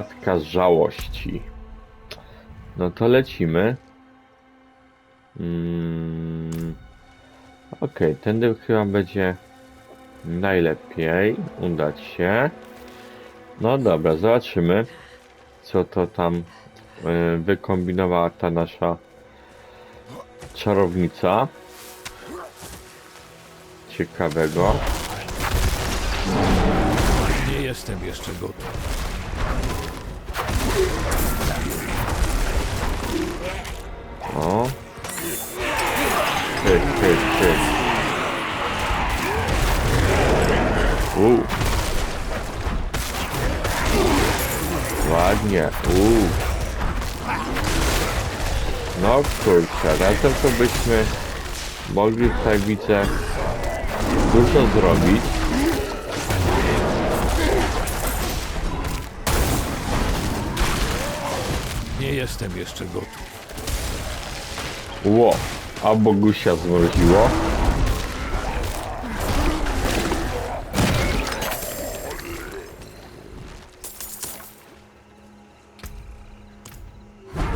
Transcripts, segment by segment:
Matka z żałości. No to lecimy. Mm. Okej, tędy chyba będzie najlepiej udać się. No dobra, zobaczymy, co to tam y, wykombinowała ta nasza czarownica. Ciekawego. Nie jestem jeszcze gotów. O. Pyk, pyk, pyk. U. Ładnie. U. No kurczę, razem to byśmy mogli tutaj widzę dużo zrobić. Nie jestem jeszcze gotów. Ło, a Bogusia zmroziło.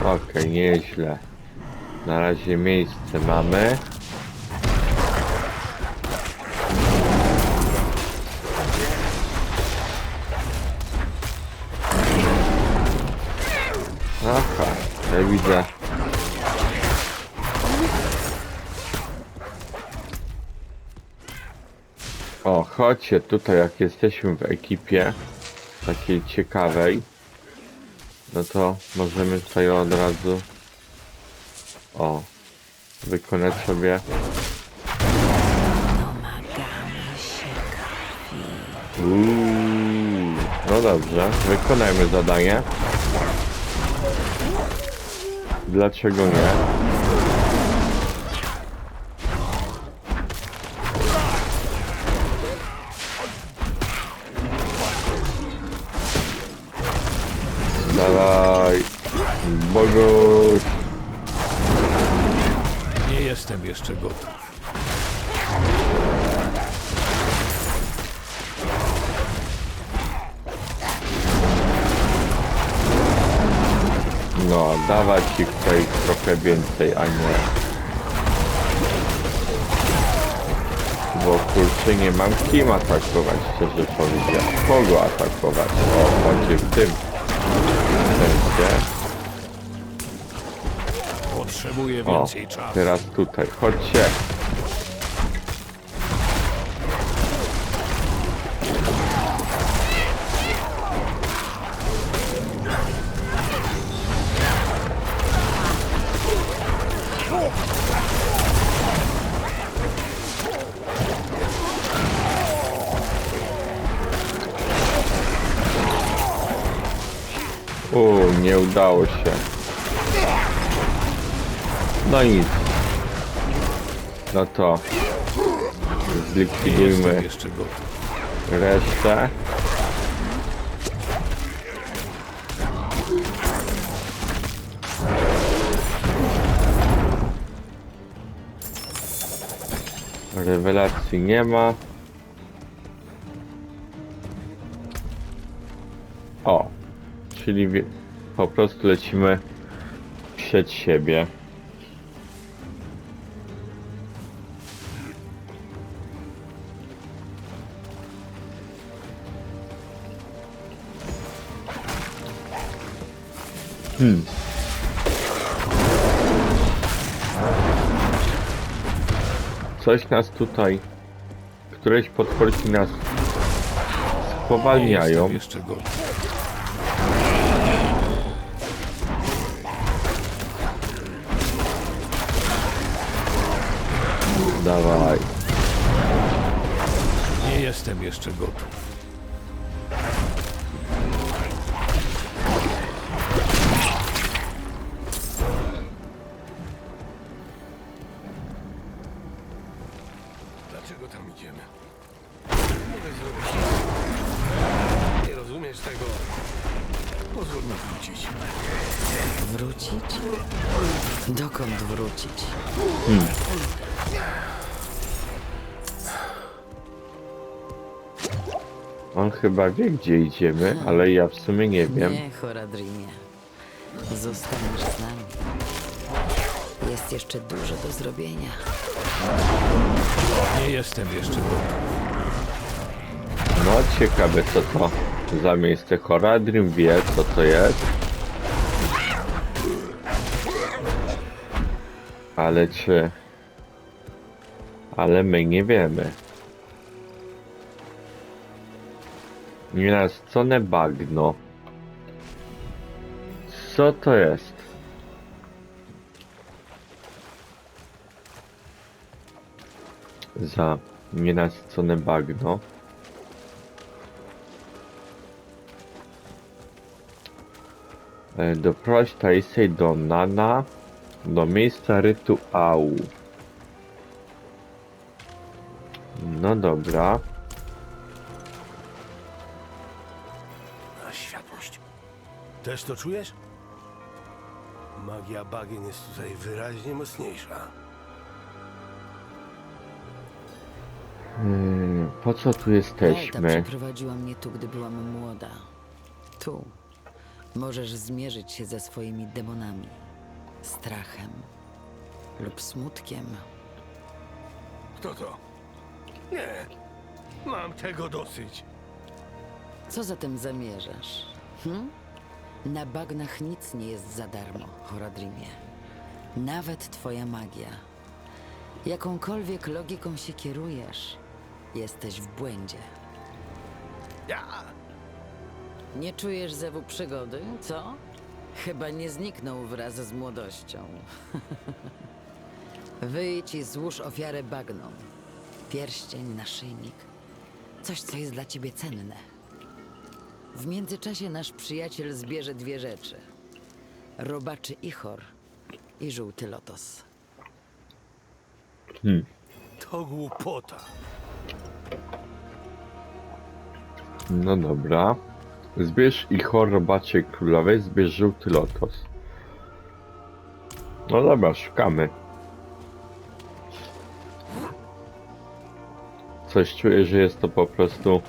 Okej, nieźle. Na razie miejsce mamy. Aha, ja widzę. O, chodźcie tutaj, jak jesteśmy w ekipie takiej ciekawej, no to możemy tutaj od razu o, wykonać sobie Uuu, no dobrze, wykonajmy zadanie. Dlaczego nie? Jeszcze gotów. No, dawać ich tutaj trochę więcej, a nie. Bo kurczę nie mam kim atakować, szczerze powiedziawszy. Kogo atakować? O, chodzi w tym sensie. Potrzebuję O, więcej czasu. teraz tutaj, chodźcie. Nie udało się. No nic. No to zlikwidujmy jeszcze gotów. resztę. Rewelacji nie ma. O, czyli po prostu lecimy przed siebie. Hmm. Coś nas tutaj, któreś potworki nas spowalniają. jestem jeszcze gotów. Dawaj. Nie jestem jeszcze gotów. On chyba wie, gdzie idziemy, ale ja w sumie nie wiem. Nie, Horadrinie. Zostaniesz z nami. Jest jeszcze dużo do zrobienia. Nie jestem jeszcze gotów. No, ciekawe co to za miejsce. Horadrim wie, co to jest. Ale czy... Ale my nie wiemy. Nienascone bagno. Co to jest? Za nienasycone bagno. E, Doprowadź Taisej do Nana, do miejsca rytuału. No dobra. Też to czujesz? Magia bagien jest tutaj wyraźnie mocniejsza. Hmm, po co tu Elta jesteśmy? przyprowadziła mnie tu, gdy byłam młoda. Tu możesz zmierzyć się ze swoimi demonami, strachem lub smutkiem. Kto to? Nie. Mam tego dosyć. Co zatem zamierzasz? Hm? Na bagnach nic nie jest za darmo, Horadrimie. Nawet twoja magia. Jakąkolwiek logiką się kierujesz, jesteś w błędzie. Ja. Nie czujesz zewu przygody, co? Chyba nie zniknął wraz z młodością. Wyjdź i złóż ofiarę bagnom. Pierścień, naszyjnik. Coś, co jest dla ciebie cenne. W międzyczasie nasz przyjaciel zbierze dwie rzeczy. Robaczy Ichor i żółty lotos. To głupota. No dobra. Zbierz i chorobacie królowej, zbierz żółty lotos. No dobra, szukamy. Coś czuję, że jest to po prostu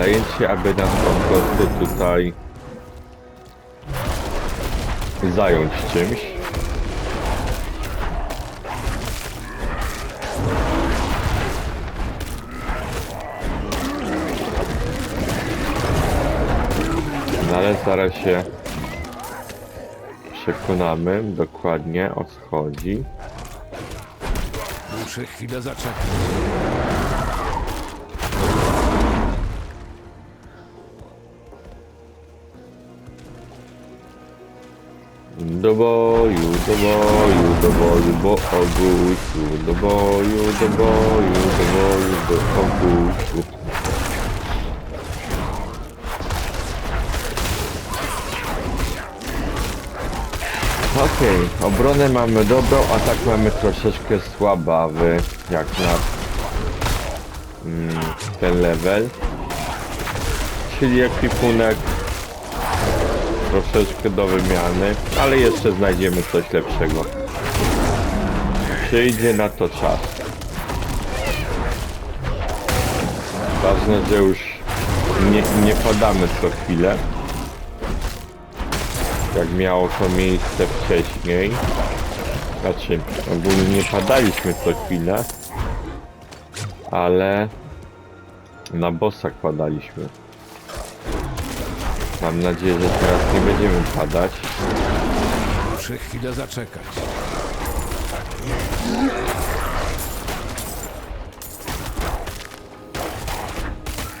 zajęcie, aby nas po prostu tutaj zająć czymś. No ale zaraz się przekonamy dokładnie o co chodzi. Muszę chwilę zaczekać. Do boju, do boju, do boju, bo Augustu. Do boju, do boju, do boju, do Augustu. Okej, obronę mamy dobrą, atak mamy troszeczkę słabawy, jak na mm, ten level. Czyli ekwipunek troszeczkę do wymiany, ale jeszcze znajdziemy coś lepszego. Przyjdzie na to czas. Ważne, że już nie, nie padamy co chwilę. Jak miało to miejsce wcześniej. Znaczy, ogólnie nie padaliśmy co chwilę. Ale na bossach padaliśmy. Mam nadzieję, że teraz nie będziemy padać. Muszę chwilę zaczekać.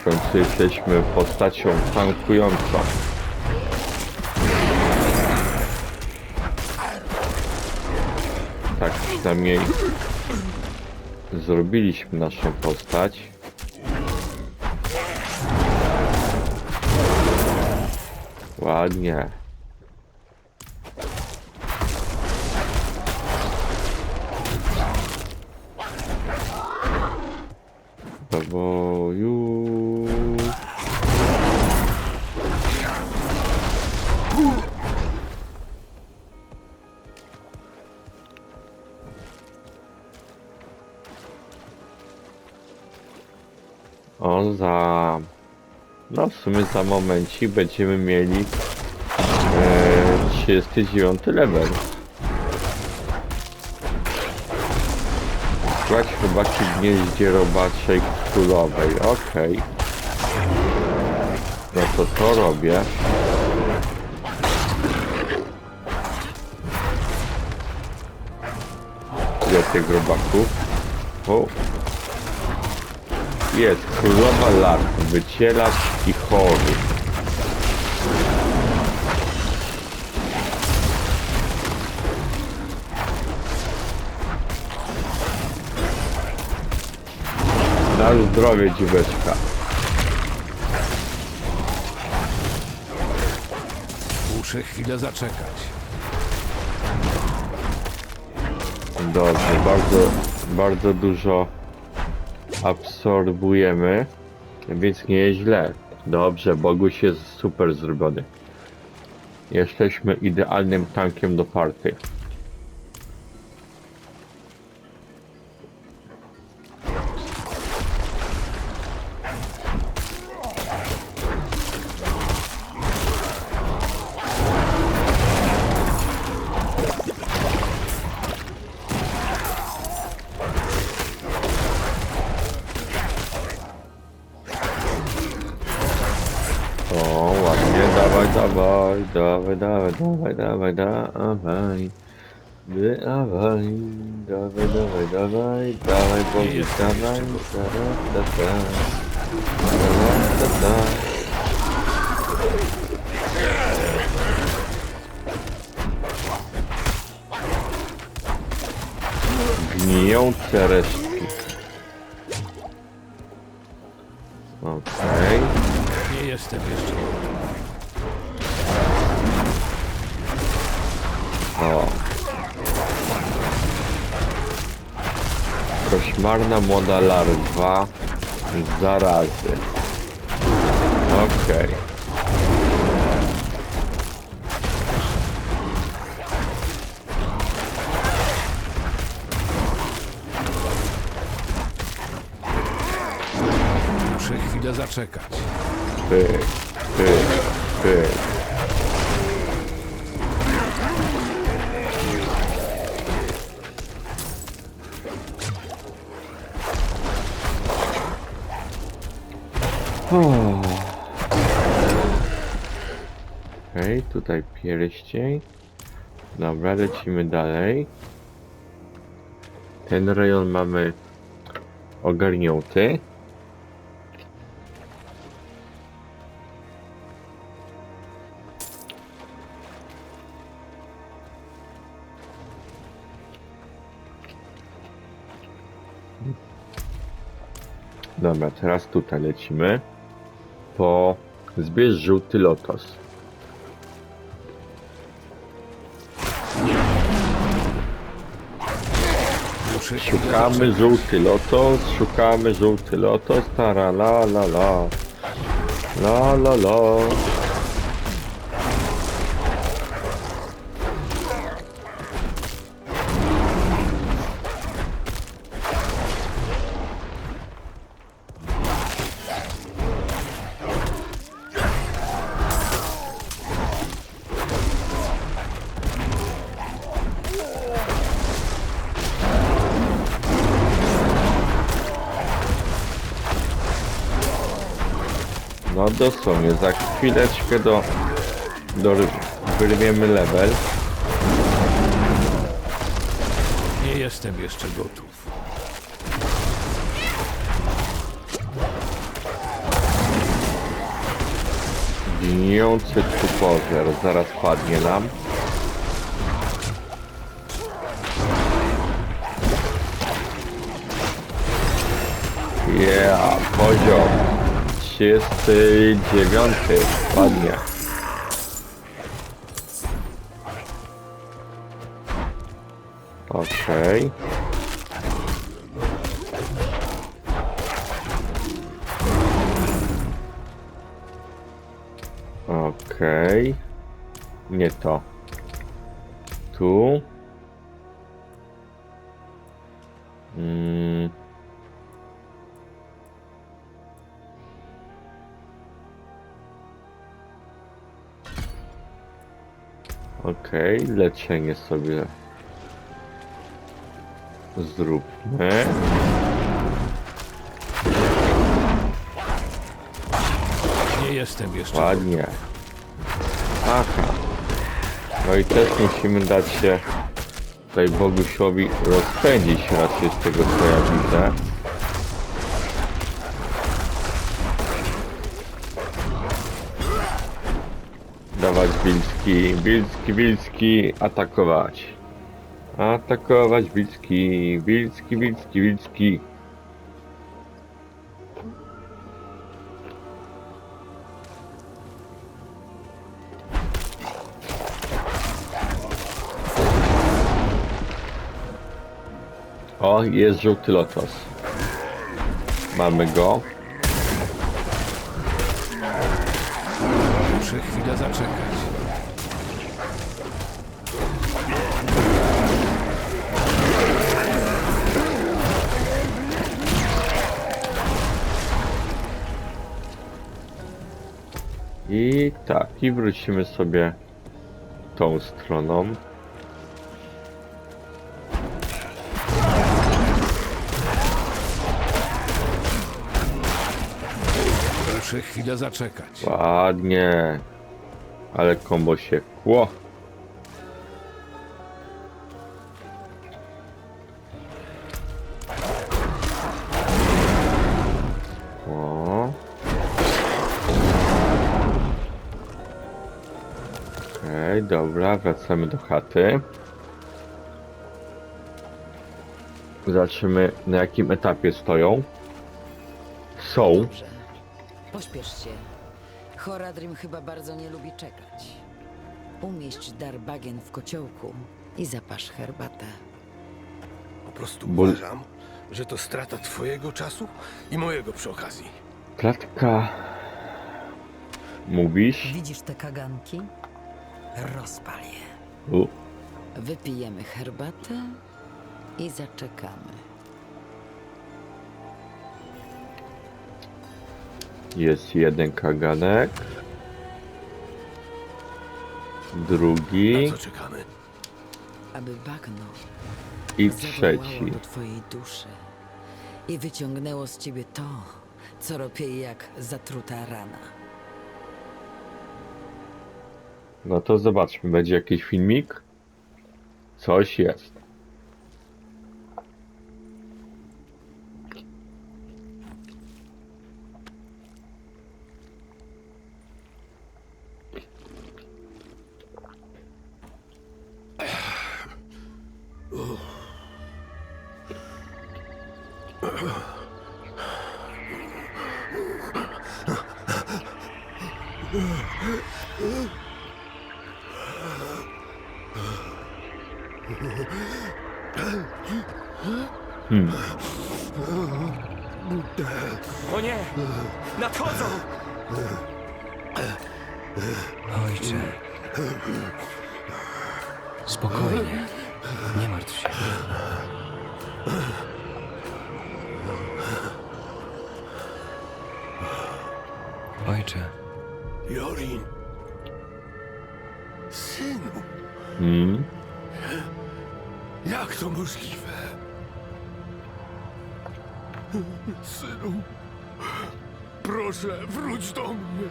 W końcu jesteśmy postacią tankującą. Tak przynajmniej zrobiliśmy naszą postać. Ładnie. Do boju. dobra, w sumie za momencik będziemy mieli 39 level. Szukać chyba przy gnieździe robaczej królowej, okej. No to to robię. Ile tych robaków? O. Jest królowa lat, wycielacz i chory. Na zdrowie dziweczka. Muszę chwilę zaczekać. Dobrze, bardzo, bardzo dużo absorbujemy, więc nie jest źle. Dobrze, Boguś jest super zrobiony. Jesteśmy idealnym tankiem do party. Dawaj, dawaj, dawaj, dawaj, dawaj, dawaj. Dawaj, dawaj, dawaj, dawaj, jestem dawaj, da, da, da, da. Gnijące resztki. Okej. Nie jestem jeszcze Koszmarna młoda larwa zarazy. Okej. Muszę chwilę zaczekać. Pyk, Okej, tutaj pierścień. Dobra, lecimy dalej. Ten rejon mamy ogarnięty. Dobra, teraz tutaj lecimy. Po zbierz żółty lotos. Szukamy żółty lotos, szukamy żółty lotos, tara la la la. La la la. Dosłownie, za chwileczkę do, do wyrwiemy level. Nie jestem jeszcze gotów. Gnijący tupozer zaraz padnie nam. Yeah, poziom 39 padnie. Okej. Okej. Nie to. Tu. Mm. Okej, leczenie sobie zróbmy. Nie jestem jeszcze Ładnie. Aha. No i też musimy dać się tutaj Bogusiowi rozpędzić raczej z tego co ja widzę. Dawać Wilski, Wilski, Wilski, atakować. Atakować Wilski, Wilski, Wilski, Wilski. O, jest żółty lotos. Mamy go. Muszę chwilę zaczekać. I tak, i wrócimy sobie tą stroną. Muszę chwilę zaczekać. Ładnie. Ale kombo się kło. Dobra, wracamy do chaty. Zobaczymy na jakim etapie stoją. Są. Dobrze. Pośpiesz się. Horadrim chyba bardzo nie lubi czekać. Umieść dar bagien w kociołku i zapasz herbatę. Po prostu Bo- uważam, że to strata twojego czasu i mojego przy okazji. Klatka. Mówisz? Widzisz te kaganki? Rozpal je. U. Wypijemy herbatę i zaczekamy. Jest jeden kaganek. Drugi Na co czekamy? Aby bagno i zawołało trzeci. do twojej duszy i wyciągnęło z ciebie to, co ropieje jak zatruta rana. No to zobaczmy, będzie jakiś filmik? Coś jest. O nie! Nadchodzą! Ojcze. Spokojnie. Nie martw się. Ojcze, Jorin. Synu, Hmm? jak to możliwe? Synu, proszę, wróć do mnie.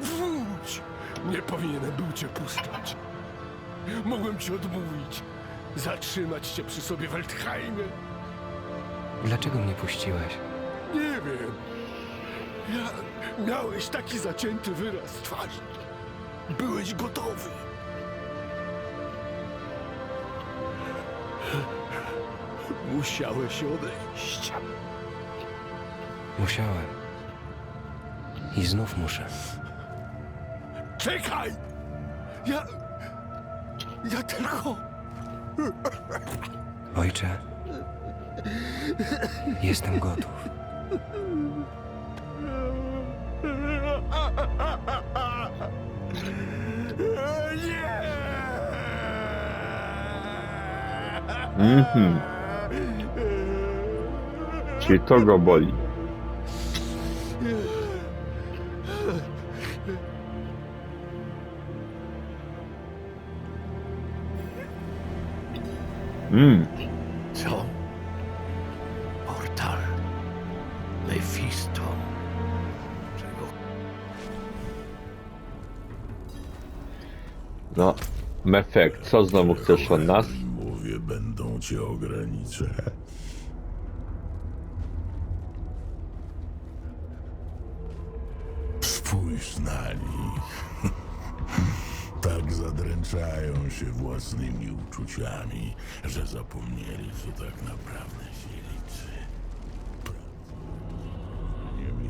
Wróć! Nie powinienem był cię puszczać. Mogłem ci odmówić. Zatrzymać cię przy sobie w Eltheimie. dlaczego mnie puściłeś? Nie wiem. Ja... Miałeś taki zacięty wyraz twarzy. Byłeś gotowy. Musiałeś odejść. Musiałem. I znów muszę. Czekaj! Ja... Ja tylko... Ojcze, jestem gotów. Mhm. Czyli to go boli. Mmm, Co? Portal. Mephisto. Czego? no. Mefek, co znowu chcesz od nas? Mówię, będą cię ograniczać. Zadręczają się własnymi uczuciami, że zapomnieli, co tak naprawdę się liczy.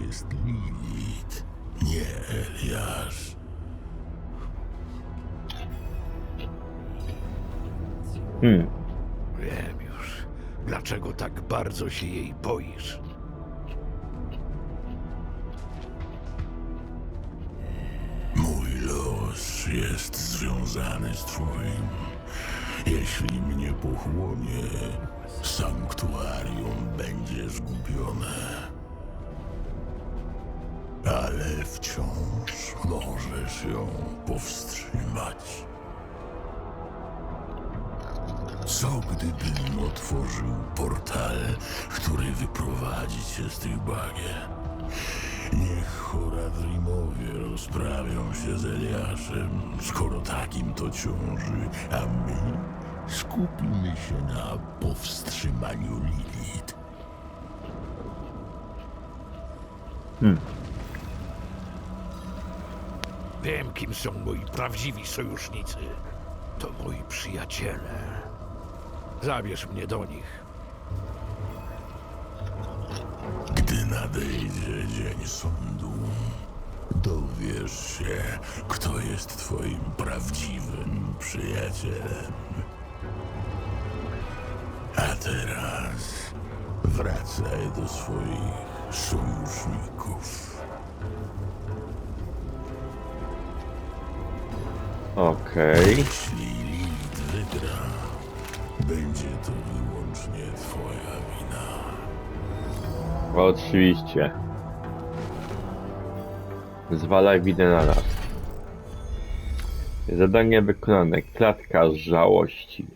Jest Lilith, nie Eliasz. Hmm, Wiem już. Dlaczego tak bardzo się jej boisz? Jest związany z twoim. Jeśli mnie pochłonie, sanktuarium będzie zgubione. Ale wciąż możesz ją powstrzymać. Co gdybym otworzył portal, który wyprowadzi cię z tych bagien? Niech Horadrimowie rozprawią się z Eliaszem, skoro takim to ciąży, a my skupimy się na powstrzymaniu Lilith. Wiem, kim są moi prawdziwi sojusznicy. To moi przyjaciele. Zabierz mnie do nich. Nadejdzie dzień sądu, dowiesz się, kto jest twoim prawdziwym przyjacielem. A teraz wracaj do swoich sojuszników. okej. Jeśli Lilith wygra, będzie to wyłącznie twoja wina. Oczywiście. Zwalaj winę na nas. Zadanie wykonane. Klatka z żałości.